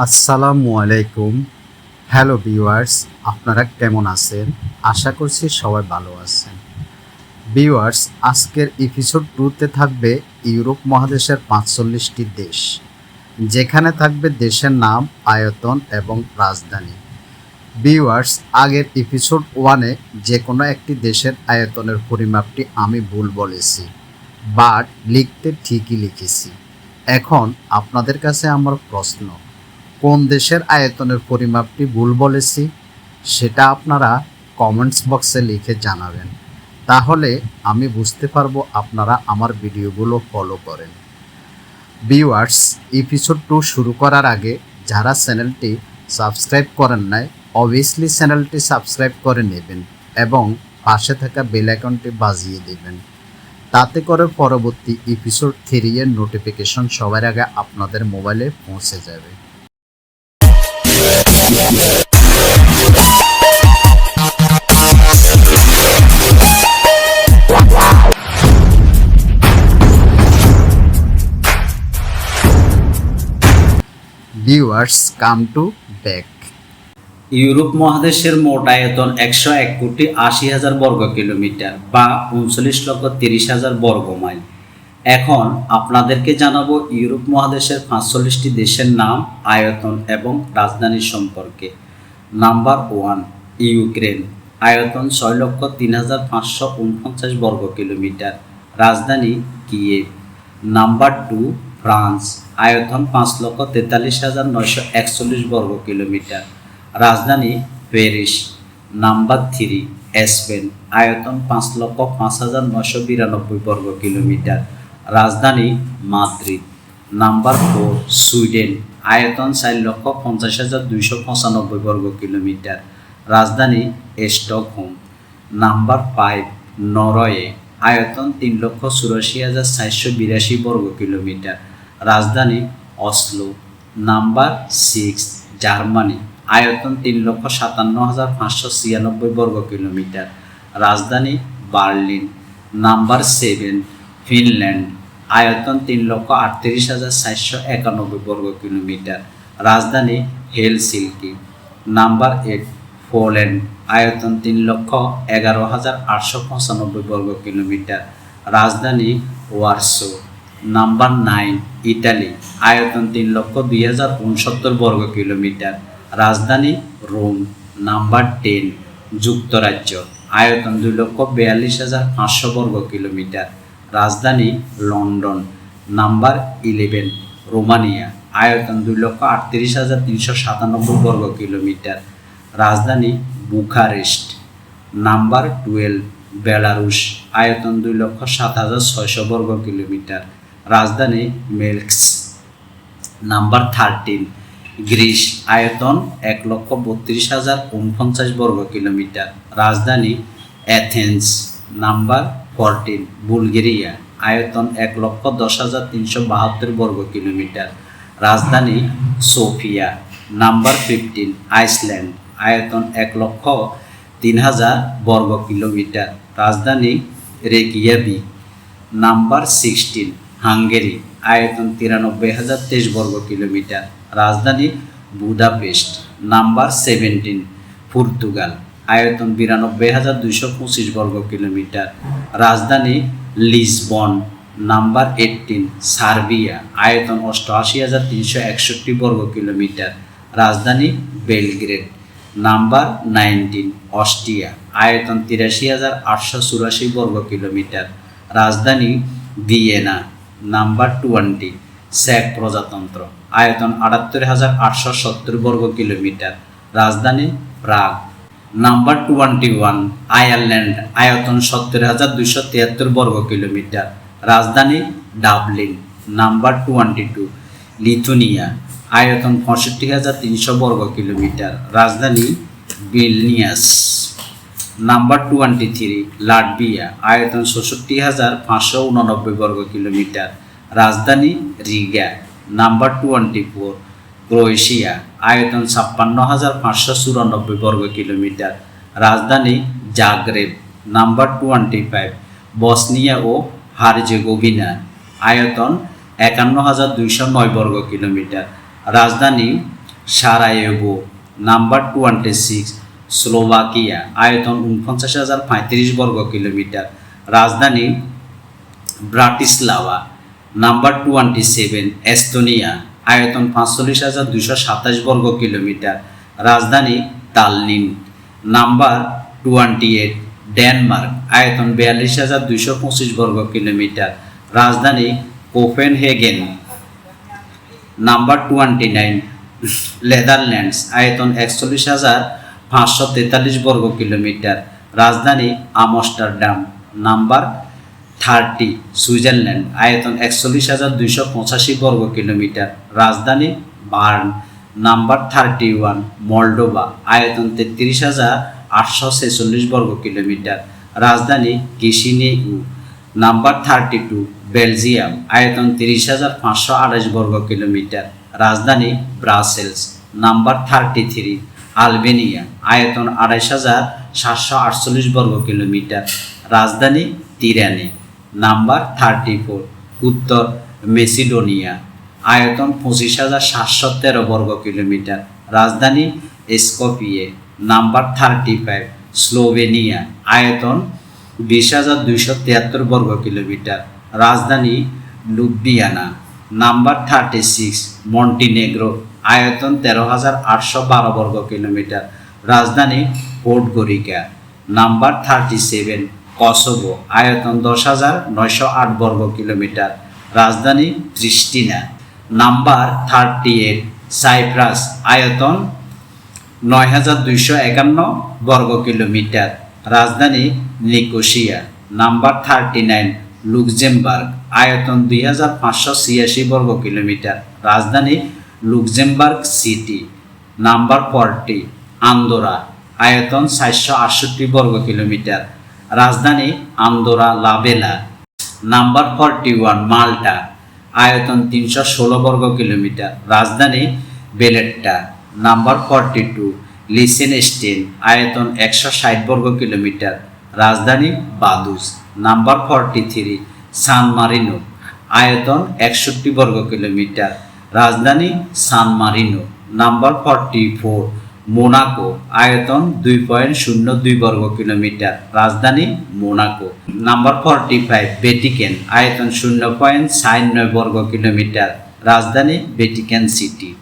আসসালামু আলাইকুম। Hello viewers আপনারা কেমন আছেন? আশা করছি সবাই ভালো আছেন। ভিউয়ার্স আজকের এপিসোড টুতে থাকবে ইউরোপ মহাদেশের পাঁচচল্লিশটি দেশ। যেখানে থাকবে দেশের নাম, আয়তন এবং রাজধানী। ভিউয়ার্স আগের এপিসোড ওয়ানে যে কোনো একটি দেশের আয়তনের পরিমাপটি আমি ভুল বলেছি বাট লিখতে ঠিকই লিখেছি। এখন আপনাদের কাছে আমার প্রশ্ন কোন দেশের আয়তনের পরিমাপটি ভুল বলেছি, সেটা আপনারা কমেন্টস বক্সে লিখে জানাবেন। তাহলে আমি বুঝতে পারব আপনারা আমার ভিডিওগুলো ফলো করেন। ভিউয়ার্স এপিসোড টু শুরু করার আগে যারা চ্যানেলটি সাবস্ক্রাইব করেন নাই অবভিয়াসলি চ্যানেলটি সাবস্ক্রাইব করে নেবেন এবং পাশে থাকা বেল আইকনটি বাজিয়ে দেবেন। তাতে করে পরবর্তী এপিসোড থ্রি এর নোটিফিকেশন সবার আগে আপনাদের মোবাইলে পৌঁছে যাবে। Viewers come to back Europe মহাদেশের মোট আয়তন একশো এক কোটি আশি হাজার বর্গ কিলোমিটার বা উনচল্লিশ লক্ষ তিরিশ হাজার বর্গ মাইল এখন আপনাদেরকে জানাব ইউরোপ মহাদেশের পাঁচচল্লিশটি দেশের নাম, আয়তন এবং রাজধানী সম্পর্কে। Number one, Ukraine. আয়তন ছয় লক্ষ তিন হাজার পাঁচশো উনপঞ্চাশ বর্গ কিলোমিটার। রাজধানী কিয়েভ। Number two, France. আয়তন পাঁচ লক্ষ তেতাল্লিশ হাজার নয়শো একচল্লিশ বর্গ কিলোমিটার। রাজধানী প্যারিস। Number three, Spain. আয়তন পাঁচ লক্ষ পাঁচ হাজার নশো বিরানব্বই বর্গ কিলোমিটার। রাজধানী মাদ্রিদ। Number four, Sweden. আয়তন চার লক্ষ পঞ্চাশ হাজার দুইশো পঁচানব্বই বর্গ কিলোমিটার। রাজধানী স্টকহোম। Number five, Norway. আয়তন তিন লক্ষ চুরাশি হাজার চারশো বিরাশি বর্গ কিলোমিটার। রাজধানী অসলো। Number six, Germany. আয়তন তিন লক্ষ সাতান্ন হাজার পাঁচশো ছিয়ানব্বই বর্গ কিলোমিটার। রাজধানী বার্লিন। নাম্বার সেভেন ফিনল্যান্ড, আয়তন তিন লক্ষ আটত্রিশ হাজার চারশো একানব্বই বর্গ কিলোমিটার। রাজধানী হেলসিল্কি নাম্বার এইট, পোল্যান্ড, আয়তন তিন লক্ষ এগারো হাজার আটশো পঁচানব্বই বর্গ কিলোমিটার। রাজধানী ওয়ারসো। নাম্বার নাইন, ইটালি, আয়তন তিন লক্ষ দুই হাজার উনসত্তর বর্গ কিলোমিটার। রাজধানী রোম। নাম্বার টেন, যুক্তরাজ্য, আয়তন দুই লক্ষ বিয়াল্লিশ হাজার পাঁচশো বর্গ কিলোমিটার। রাজধানী লন্ডন। Number eleven, Romania. আয়তন দুই লক্ষ আটত্রিশ হাজার তিনশো সাতানব্বই বর্গ কিলোমিটার। রাজধানী বুখারেস্ট। Number twelve, Belarus. আয়তন দুই লক্ষ সাত হাজার ছয়শো বর্গ কিলোমিটার। রাজধানী মেলক্স। Number thirteen, Greece. আয়তন এক লক্ষ বত্রিশ হাজার উনপঞ্চাশ বর্গ কিলোমিটার। রাজধানী অ্যাথেন্স। নাম্বার ফোরটিন, বুলগেরিয়া, আয়তন এক লক্ষ দশ হাজার তিনশো বাহাত্তর বর্গ কিলোমিটার। রাজধানী সোফিয়া, নাম্বার ফিফটিন, আইসল্যান্ড, আয়তন এক লক্ষ তিন হাজার বর্গ কিলোমিটার। রাজধানী রেকিয়াবিক নাম্বার সিক্সটিন, হাঙ্গেরি, আয়তন তিরানব্বই হাজার তেইশ বর্গ কিলোমিটার। রাজধানী বুদাপেস্ট, নাম্বার সেভেন্টিন, পর্তুগাল। আয়তন বিরানব্বই হাজার দুইশো পঁচিশ বর্গ কিলোমিটার। রাজধানী লিসবন, নাম্বার এইটিন সার্বিয়া, আয়তন অষ্টআশি হাজার তিনশো একষট্টি বর্গ কিলোমিটার। রাজধানী বেলগ্রেড, নাম্বার নাইনটিন অস্ট্রিয়া, আয়তন তিরাশি হাজার আটশো চুরাশি বর্গ কিলোমিটার। রাজধানী ভিয়েনা, নাম্বার টোয়েন্টি স্যাক প্রজাতন্ত্র, আয়তন আটাত্তর হাজার আটশো সত্তর বর্গ কিলোমিটার। রাজধানী Prague number twenty one, Ireland, আয়তন সত্তর হাজার দুইশো তিয়াত্তর বর্গ কিলোমিটার। রাজধানী Dublin, number twenty two, Lithuania, আয়তন পঁয়ষট্টি হাজার তিনশো বর্গ কিলোমিটার। রাজধানী Vilnius, number twenty three, Latvia, আয়তন ষষট্টি হাজার পাঁচশো উননব্বই বর্গ কিলোমিটার। রাজধানী Riga, number twenty four Croatia, আয়তন ছাপ্পান্ন হাজার পাঁচশো চুরানব্বই বর্গ কিলোমিটার। রাজধানী Zagreb, number twenty five, Bosnia ও হারজেগোভিনা, আয়তন একান্ন হাজার দুইশো নয় বর্গ কিলোমিটার। রাজধানী Sarajevo, number twenty six, Slovakia, আয়তন উনপঞ্চাশ হাজার পঁয়ত্রিশ বর্গ কিলোমিটার। রাজধানী Bratislava, number twenty seven, Estonia আয়তন পাঁচচল্লিশ হাজার দুশো সাতাশ বর্গ কিলোমিটার। রাজধানী Tallinn. Number twenty eight, Denmark. আয়তন বিয়াল্লিশ হাজার দুশো পঁচিশ বর্গ কিলোমিটার। রাজধানী Copenhagen. Number twenty nine, Netherlands. আয়তন একচল্লিশ হাজার পাঁচশো তেতাল্লিশ বর্গ কিলোমিটার। রাজধানী আমস্টারডাম। নাম্বার থার্টি, সুইজারল্যান্ড, আয়তন একচল্লিশ হাজার দুইশো পঁচাশি বর্গ কিলোমিটার। রাজধানী Bern, number thirty one, Moldova, আয়তন তেত্রিশ হাজার আটশো ছেচল্লিশ বর্গ কিলোমিটার। রাজধানী Chisinau number thirty two, Belgium, আয়তন তিরিশ হাজার পাঁচশো আঠাশ বর্গ কিলোমিটার। রাজধানী Brussels, number thirty three, Albania, আয়তন আড়াইশ হাজার সাতশো আটচল্লিশ বর্গ কিলোমিটার। রাজধানী তিরানি। নাম্বার থার্টি ফোর উত্তর মেসিডোনিয়া। আয়তন পঁচিশ হাজার সাতশো তেরো বর্গ কিলোমিটার। রাজধানী Skopje. Number thirty five Slovenia. আয়তন বিশ হাজার দুইশো তিয়াত্তর বর্গ কিলোমিটার। রাজধানী Ljubljana number thirty six Montenegro. আয়তন তেরো হাজার আটশো বারো বর্গ কিলোমিটার। রাজধানী Podgorica number thirty seven Kosovo আয়তন দশ হাজার নয়শো আট বর্গ কিলোমিটার। রাজধানী Pristina. Number thirty eight Cyprus. আয়তন নয় হাজার দুইশো একান্ন বর্গ কিলোমিটার। রাজধানী Nicosia. Number thirty nine Luxembourg. আয়তন দুই হাজার পাঁচশো ছিয়াশি বর্গ কিলোমিটার। রাজধানী Luxembourg city. Number forty Andorra. আয়তন চারশো আটষট্টি বর্গ কিলোমিটার। রাজধানী আন্দোরা লাবেলা নাম্বার ফর্টি ওয়ান মাল্টা। আয়তন তিনশো ষোলো বর্গ কিলোমিটার। রাজধানী Valletta. Number forty two Liechtenstein আয়তন একশো ষাট বর্গ কিলোমিটার। রাজধানী Vaduz number forty three, San Marino. আয়তন একষট্টি বর্গ কিলোমিটার। রাজধানী San Marino. Number forty four Monaco, আয়তন দুই পয়েন্ট শূন্য দুই বর্গ কিলোমিটার। রাজধানী Monaco. Number forty five Vatican আয়তন শূন্য পয়েন্ট সাইন নয় বর্গ কিলোমিটার। রাজধানী ভেটিকেন সিটি।